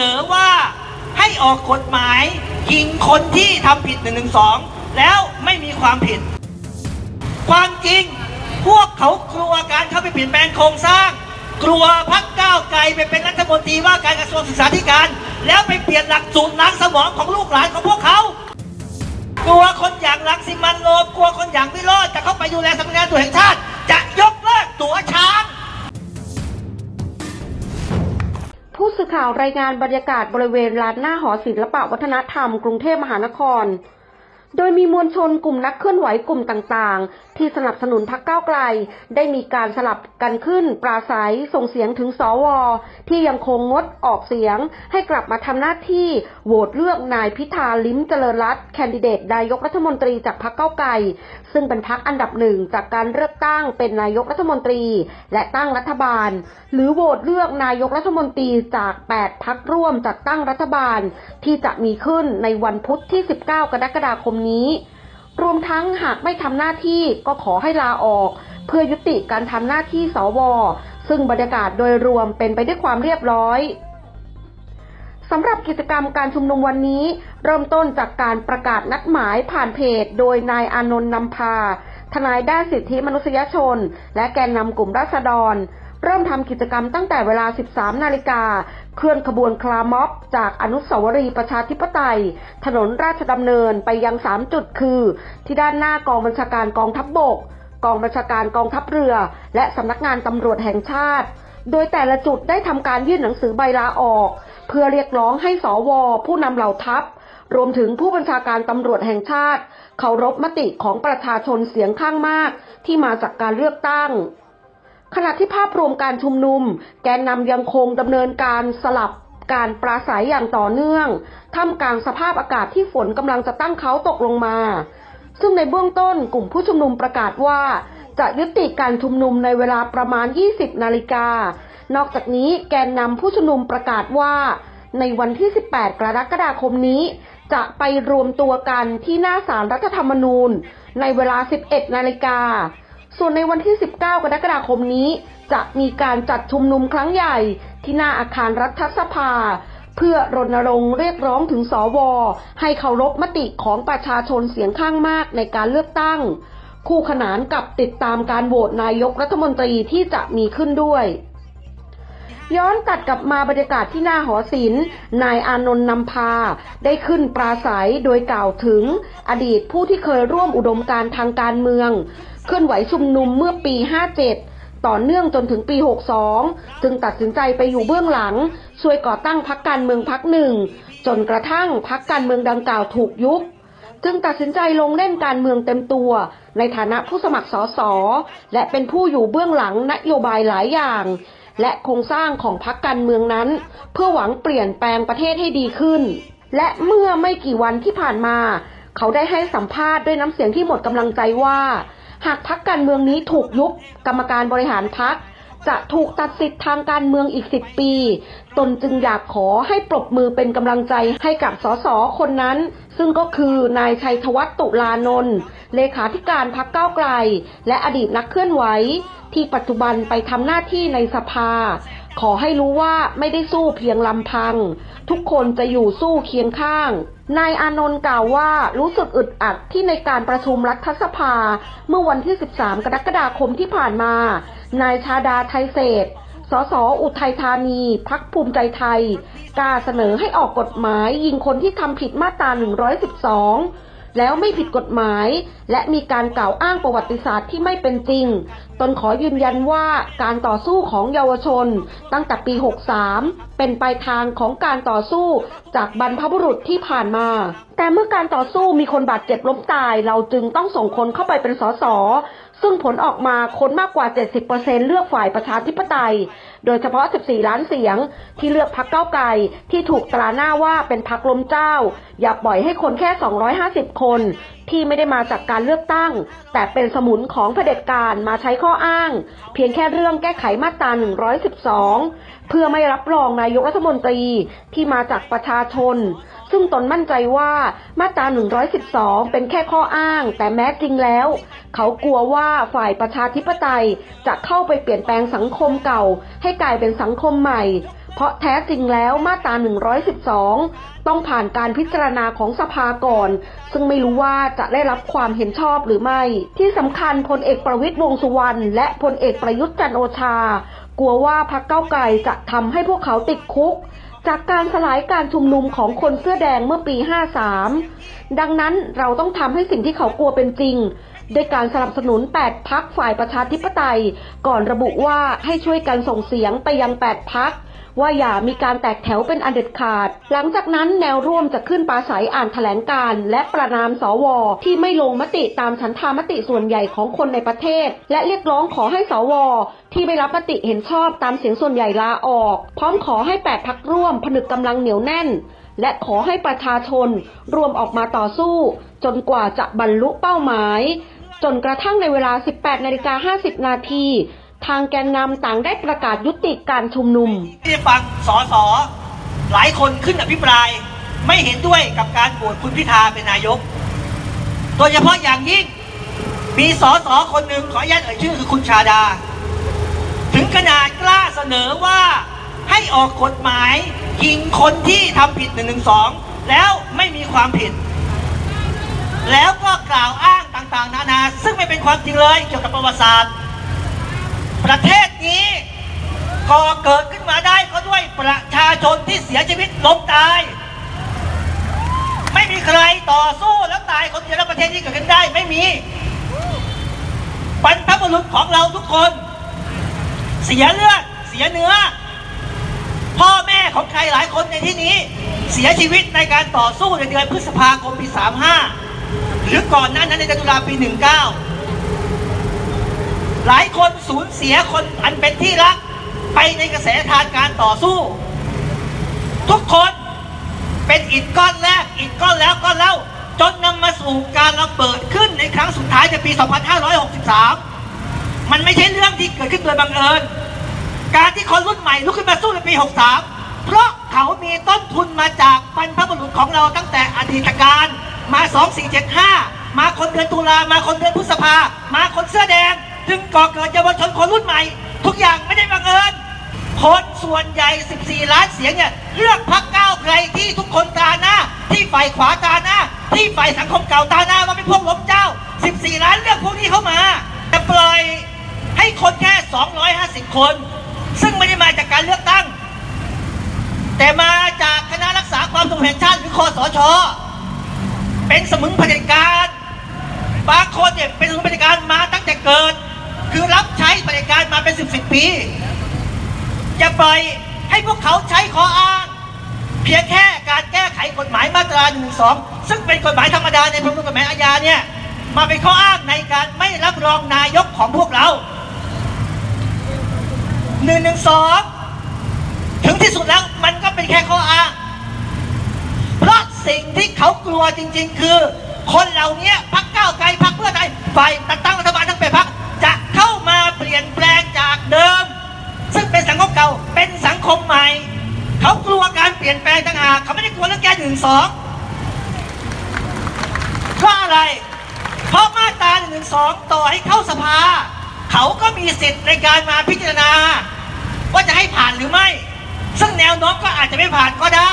นอว่าให้ออกกฎหมายยิงคนที่ทำผิด1นึแล้วไม่มีความผิด ความจริงพวกเขากลัวการเข้าไปเปลี่ยนแปลงโครงสร้าง กลัวพักก้าวไกลไปเป็นรัฐมนตรีว่าการกระทรวงศึกษาธิการ แล้วไปเปลี่ยนหลักสูตรล้างสมองของลูกหลานของพวกเขา กลัวคนอย่างรังสิมันโรมกลัวคนอย่างวิโรจน์จะเข้าไปดูแลสำนักงานตรวแห่งชาติ จะยกเลิกตั๋วช้าง สื่อข่าวรายงานบรรยากาศบริเวณลานหน้าหอศิลปวัฒนธรรมกรุงเทพมหานคร โดยมีมวลชนกลุ่มนักเคลื่อนไหวกลุ่มต่างที่สนับสนุนพักเก้าไกล ได้มีการสลับกันขึ้นปราศัยส่งเสียงถึงสว ที่ยังคงงดออกเสียง ให้กลับมาทำหน้าที่โหวตเลือกนายพิธาลิ้มเจริญรัตน์แคนดิเดตนายกรัฐมนตรีจากพักเก้าไกล ซึ่งเป็นพักอันดับหนึ่งจากการเลือกตั้งเป็นนายกรัฐมนตรี และตั้งรัฐบาล หรือโหวตเลือกนายกรัฐมนตรีจาก 8 พักร่วมจัดตั้งรัฐบาล ที่จะมีขึ้นในวันพุธที่ 19 กรกฎาคมนี้ รวมทั้งหากไม่ทำหน้าที่ก็ขอให้ลาออก เพื่อยุติการทำหน้าที่สว ซึ่งบรรยากาศโดยรวมเป็นไปด้วยความเรียบร้อยสำหรับกิจกรรมการชุมนุมวันนี้ เริ่มต้นจากการประกาศนัดหมายผ่านเพจ โดยนายอานนท์นำพา ทนายด้านสิทธิมนุษยชน และแกนนำกลุ่มราษฎร เริ่มทำกิจกรรมตั้งแต่เวลา 13 นาฬิกา เคลื่อนขบวนคลาม็อบ จากอนุสาวรีย์ประชาธิปไตย ถนนราชดำเนินไปยัง 3 จุดคือ ที่ด้านหน้ากองบัญชาการกองทัพบบก กองบัญชาการกองทัพเรือ และสำนักงานตำรวจแห่งชาติ โดยแต่ละจุดได้ทำการยื่นหนังสือใบลาออก เพื่อเรียกร้องให้สว ผู้นำเหล่าทัพรวมถึงผู้บัญชาการตำรวจแห่งชาติ เคารพมติของประชาชนเสียงข้างมากที่มาจากการเลือกตั้ง ขณะที่ภาพรวมการชุมนุม แกนนำยังคงดำเนินการสลับการปราศัยอย่างต่อเนื่อง ท่ามกลางสภาพอากาศที่ฝนกำลังจะตั้งเขาตกลงมา ซึ่งในเบื้องต้นกลุ่มผู้ชุมนุมประกาศว่า จะยุติการชุมนุมในเวลาประมาณ 20 นาฬิกา นอกจากนี้แกนนำผู้ชุมนุมประกาศว่า ในวันที่ 18 กรกฎาคมนี้ จะไปรวมตัวกันที่หน้าศาลรัฐธรรมนูญ ในเวลา 11 นาฬิกา ส่วนในวันที่ 19 กรกฎาคมนี้ จะมีการจัดชุมนุมครั้งใหญ่ที่หน้าอาคารรัฐสภา เพื่อรณรงค์เรียกร้องถึงสว ให้เคารพมติของประชาชนเสียงข้างมากในการเลือกตั้ง คู่ขนานกับติดตามการโหวตนายกรัฐมนตรีที่จะมีขึ้นด้วยย้อนตัดกลับมาบรรยากาศที่หน้าหอศิลป์ นายอานนท์นำพา ได้ขึ้นปราศัยโดยกล่าวถึงอดีตผู้ที่เคยร่วมอุดมการทางการเมือง เคลื่อนไหวชุมนุมเมื่อปี 57 ต่อเนื่องจนถึงปี 62 จึงตัดสินใจไปอยู่เบื้องหลัง ช่วยก่อตั้งพักการเมืองพักหนึ่ง จนกระทั่งพักการเมืองดังกล่าวถูกยุบ จึงตัดสินใจลงเล่นการเมืองเต็มตัว ในฐานะผู้สมัครสสและเป็นผู้อยู่เบื้องหลังนโยบายหลายอย่างและโครงสร้างของพรรคการเมืองนั้น เพื่อหวังเปลี่ยนแปลงประเทศให้ดีขึ้น และเมื่อไม่กี่วันที่ผ่านมา เขาได้ให้สัมภาษณ์ด้วยน้ำเสียงที่หมดกำลังใจว่า หากพักการเมืองนี้ถูกยุบกรรมการบริหารพัก จะถูกตัดสิทธิ์ทางการเมืองอีกสิบปี ตนจึงอยากขอให้ปรบมือเป็นกำลังใจให้กับสสคนนั้น ซึ่งก็คือนายชัยธวัฒน์ตุลานนท์เลขาธิการพักก้าวไกล และอดีตนักเคลื่อนไหว ที่ปัจจุบันไปทำหน้าที่ในสภา ขอให้รู้ว่าไม่ได้สู้เพียงลำพัง ทุกคนจะอยู่สู้เคียงข้างนายอานนท์กล่าวว่ารู้สึกอึดอัดที่ในการประชุมรัฐสภา เมื่อวันที่ 13 กรกฎาคมที่ผ่านมา นายชาดาไทยเศษ สสอุทัยธานีพักภูมิใจไทยกล้าเสนอให้ออกกฎหมายยิงคนที่ทำผิดมาตรา 112 แล้วไม่ผิดกฎหมาย และมีการกล่าวอ้างประวัติศาสตร์ที่ไม่เป็นจริง ตนขอยืนยันว่าการต่อสู้ของเยาวชนตั้งแต่ปี 63เป็นปลายทางของการต่อสู้จากบรรพบุรุษที่ผ่านมา แต่เมื่อการต่อสู้มีคนบาดเจ็บล้มตาย เราจึงต้องส่งคนเข้าไปเป็นสส ซึ่งผลออกมาคนมากกว่า 70%เลือกฝ่ายประชาธิปไตย โดยเฉพาะ 14 ล้านเสียง ที่เลือกพักเก้าไกลที่ถูกตราหน้าว่าเป็นพักล้มเจ้า อย่าปล่อยให้คนแค่ 250 คนที่ไม่ได้มาจากการเลือกตั้ง แต่เป็นสมุนของเผด็จการมาใช้ข้ออ้าง เพียงแค่เรื่องแก้ไขมาตรา 112 เพื่อไม่รับรองนายกรัฐมนตรีที่มาจากประชาชน ซึ่งตนมั่นใจว่ามาตรา 112 เป็นแค่ข้ออ้าง แต่แม้จริงแล้ว เขากลัวว่าฝ่ายประชาธิปไตยจะเข้าไปเปลี่ยนแปลงสังคมเก่า ให้กลายเป็นสังคมใหม่ เพราะแท้จริงแล้วมาตรา 112 ต้องผ่านการพิจารณาของสภาก่อน ซึ่งไม่รู้ว่าจะได้รับความเห็นชอบหรือไม่ ที่สำคัญพลเอกประวิตยวงสุวรรณและพลเอกประยุทธ์จันโอชา กลัวว่าพรรคเก้าไกลจะทำให้พวกเขาติดคุก จากการสลายการชุมนุมของคนเสื้อแดงเมื่อปี 53 ดังนั้นเราต้องทำให้สิ่งที่เขากลัวเป็นจริงด้วยการสนับสนุน 8 พักฝ่ายประชาธิปไตย ก่อนระบุว่าให้ช่วยกันส่งเสียงไปยัง 8 พัก ว่าอย่ามีการแตกแถวเป็นอันเด็ดขาด หลังจากนั้นแนวร่วมจะขึ้นปราศัยอ่านแถลงการ และประนามสว ที่ไม่ลงมติตามฉันทามติส่วนใหญ่ของคนในประเทศ และเรียกร้องขอให้สว ที่ไม่รับมติเห็นชอบตามเสียงส่วนใหญ่ลาออก พร้อมขอให้8พักร่วมผนึกกำลังเหนียวแน่น และขอให้ประชาชนรวมออกมาต่อสู้ จนกว่าจะบรรลุเป้าหมาย จนกระทั่งในเวลา 18นาฬิกา50 นาที ทางแกนนำต่างได้ประกาศยุติการชุมนุม ที่ฟังสอสอหลายคนขึ้นอภิปราย ไม่เห็นด้วยกับการโหวตคุณพิธาเป็นนายก โดยเฉพาะอย่างยิ่งมีสอสอคนหนึ่งขออนุญาตเอ่ยชื่อคือคุณชาดา ถึงขนาดกล้าเสนอว่าให้ออกกฎหมายยิงคนที่ทำผิด1นึแล้วไม่มีความผิด แล้วก็กล่าวอ้างต่างๆ นานา ซึ่งไม่เป็นความจริงเลยเกี่ยวกับประวัติศาสตร์ ประเทศนี้ก่อเกิดขึ้นมาได้ก็ด้วยประชาชนที่เสียชีวิตล้มตาย ไม่มีใครต่อสู้แล้วตายคนเดียวแล้วประเทศนี้เกิดขึ้นได้ไม่มีบรรพบุรุษของเราทุกคน เสียเลือดเสียเนื้อ พ่อแม่ของใครหลายคนในที่นี้ เสียชีวิตในการต่อสู้ในเดือนพฤษภาคมปี 35 หรือก่อนหน้านั้นในเดือนตุลาปี 19 หลายคนสูญเสียคนอันเป็นที่รัก ไปในกระแสทางการต่อสู้ ทุกคนเป็นอิฐก้อนแรกอิฐก้อนแล้วก้อนเล่าจนนำมาสู่การระเบิดขึ้นในครั้งสุดท้ายในปี 2563 มันไม่ใช่เรื่องที่เกิดขึ้นโดยบังเอิญ การที่คนรุ่นใหม่ลุกขึ้นมาสู้ในปี 63 เพราะเขามีต้นทุนมาจากบรรพบุรุษของเราตั้งแต่อดีตการมา 2475 มาคนเดือนตุลามาคนเดือนพฤษภา มาคนเสื้อแดง จึงก่อเกิดเยาวชนคนรุ่นใหม่ ทุกอย่างไม่ได้บังเอิญคนส่วนใหญ่ 14 ล้านเสียงเนี่ยเลือกพรรคก้าวไกลที่ทุกคนตาหน้า ที่ฝ่ายขวาตาหน้า ที่ฝ่ายสังคมเก่าตาหน้าว่าเป็นพวกล้มเจ้า 14 ล้านเลือกพวกนี้เข้ามาแต่ปล่อยให้คนแค่ 250 คน ซึ่งไม่ได้มาจากการเลือกตั้ง แต่มาจากคณะรักษาความสงบแห่งชาติหรือคอสช เป็นสมุนเผด็จการบางคนเนี่ยเป็นสมุนเผด็จการมาตั้งแต่เกิด คือรับใช้เผด็จการมาเป็นสิบสิบปี จะปล่อยให้พวกเขาใช้ข้ออ้าง เพียงแค่การแก้ไขกฎหมายมาตรา1นึซึ่งเป็นกฎหมายธรรมดาในประมวลกฎหมายอาญาเนี่ยมาเป็นข้ออ้างในการไม่รับรองนายกของพวกเรา1นึถึงที่สุดแล้วมันก็เป็นแค่ข้ออ้าง เพราะสิ่งที่เขากลัวจริง ๆ คือ คนเหล่านี้พักก้าไกลพักเพื่อไทยฝ่ายจัดตั้งรัฐ ลี่ยนแปลงจากเดิม ซึ่งเป็นสังคมเก่าเป็นสังคมใหม่ เขากลัวการเปลี่ยนแปลงต่างหากเขาไม่ได้กลัวเรื่องแก้หนึ่งสองเพราะอะไร เพราะมาตราหนึ่งสองต่อให้เข้าสภา เขาก็มีสิทธิ์ในการมาพิจารณา ว่าจะให้ผ่านหรือไม่ ซึ่งแนวโน้มก็อาจจะไม่ผ่านก็ได้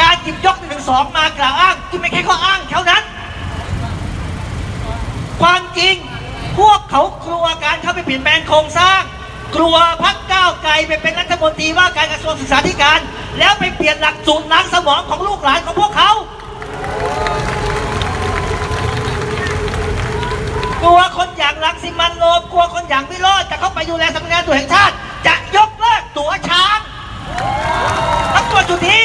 การหยิบยกหนึ่งสองมากล่าวอ้างที่ไม่แค่ข้ออ้างเท่านั้น ความจริง พวกเขากลัวการเข้าไปเปลี่ยนแปลงโครงสร้าง กลัวพักก้าวไกลไปเป็นรัฐมนตรีว่าการกระทรวงศึกษาธิการ แล้วไปเปลี่ยนหลักสูตรล้างสมองของลูกหลานของพวกเขา กลัวคนอย่างรังสิมันต์โรมกลัวคนอย่างวิโรจน์จะเข้าไปดูแลสำนักงานตรวแห่งชาติ จะยกเลิกตั๋วช้างทั้งตัวจุดนี้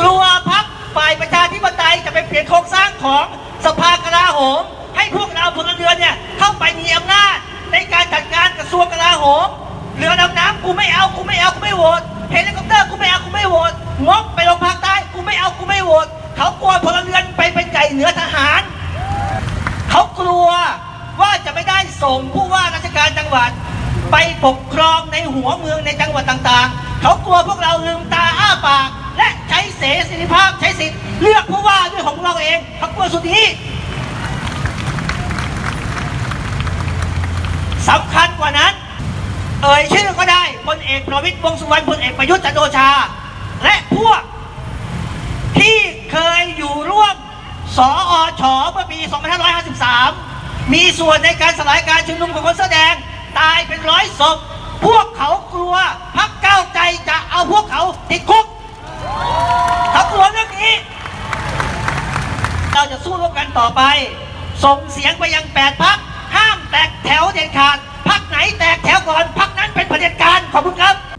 กลัวพักฝ่ายประชาธิปไตยจะไปเปลี่ยนโครงสร้างของสภา หมให้พวกเราพลเรือนเนี่ยเข้าไปมีอำนาจในการจัดการกระทรวงกลาโหมเรือดำน้ำกูไม่เอากูไม่เอากูไม่โหวตเฮลิคอปเตอร์กูไม่เอากูไม่โหวตงบไปลงภาคใต้กูไม่เอากูไม่โหวตเขากลัวพลเรือนไปเป็นไก่เหนือทหาร เขากลัวว่าจะไม่ได้ส่งผู้ว่าราชการจังหวัด ไปปกครองในหัวเมืองในจังหวัดต่างๆ เขากลัวพวกเราลืมตาอ้าปาก และใช้เสรีภาพใช้สิทธิ์เลือกผู้ว่าด้วยของเราเองเขากลัวสุดนี้ สำคัญกว่านั้น เอ่ยชื่อก็ได้พลเอกประวิตรวงสุวรรณพลเอกประยุทธ์จันโอชา และพวกที่เคยอยู่ร่วมสออชเมื่อปี 2553 มีส่วนในการสลายการชุมนุมของคนเสื้อแดงตายเป็นร้อยศพ พวกเขากลัวพักก้าวใจจะเอาพวกเขาติดคุกเขากลัวเรื่องนี้ เราจะสู้ร่วมกันต่อไป ส่งเสียงไปยังแปดพัก แตกแถวเด็ดขาดพักไหนแตกแถวก่อนพักนั้นเป็นเผด็จการขอบคุณครับ